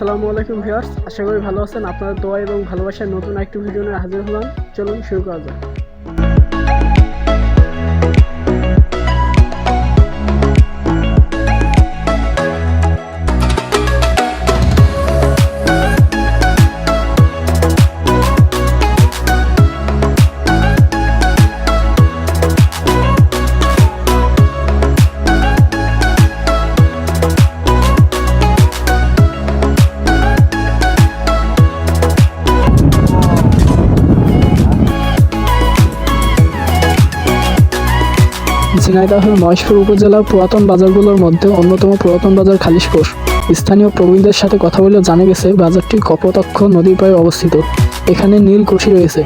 আসসালামু আলাইকুম ভিউয়ার্স, আশা করি ভালো আছেন। আপনার দোয়া এবং ভালোবাসার নতুন একটি ভিডিও নিয়ে হাজির হলাম। চলুন শুরু করা যাক। ঝিনাইদহের মহেশপুর উপজেলার পুরাতন বাজারগুলোর মধ্যে অন্যতম পুরাতন বাজার খালিশপুর। স্থানীয় প্রবীণদের সাথে কথা বলে জানা গেছে, বাজারটি কপোতাক্ষ নদীর পাড়ে অবস্থিত। এখানে নীল কুঠি রয়েছে।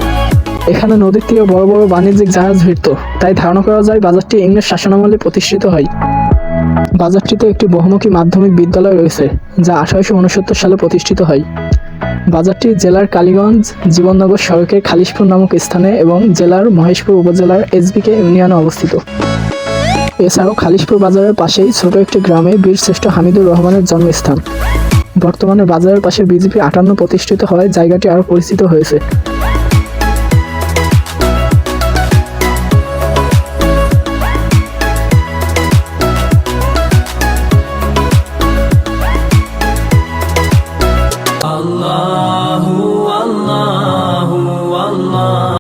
এখানে নদীর তীরে বড় বড় বাণিজ্যিক জাহাজ ভিড়ত। তাই ধারণা করা যায়, বাজারটি ইংরেজ শাসনামলে প্রতিষ্ঠিত হয়। বাজারটিতে একটি বহুমুখী মাধ্যমিক বিদ্যালয় রয়েছে, যা আঠারোশো উনসত্তর সালে প্রতিষ্ঠিত হয়। বাজারটি জেলার কালীগঞ্জ জীবননগর সড়কের খালিশপুর নামক স্থানে এবং জেলার মহেশপুর উপজেলার এসবিকে ইউনিয়নে অবস্থিত। এছাড়াও খালিশপুর বাজারের পাশেই ছোট একটি গ্রামে বীরশ্রেষ্ঠ হামিদুর রহমানের জন্মস্থান। বর্তমানে বাজারের পাশে বিজেপি আটান্ন প্রতিষ্ঠিত হওয়ায় জায়গাটি আরও পরিচিত হয়েছে।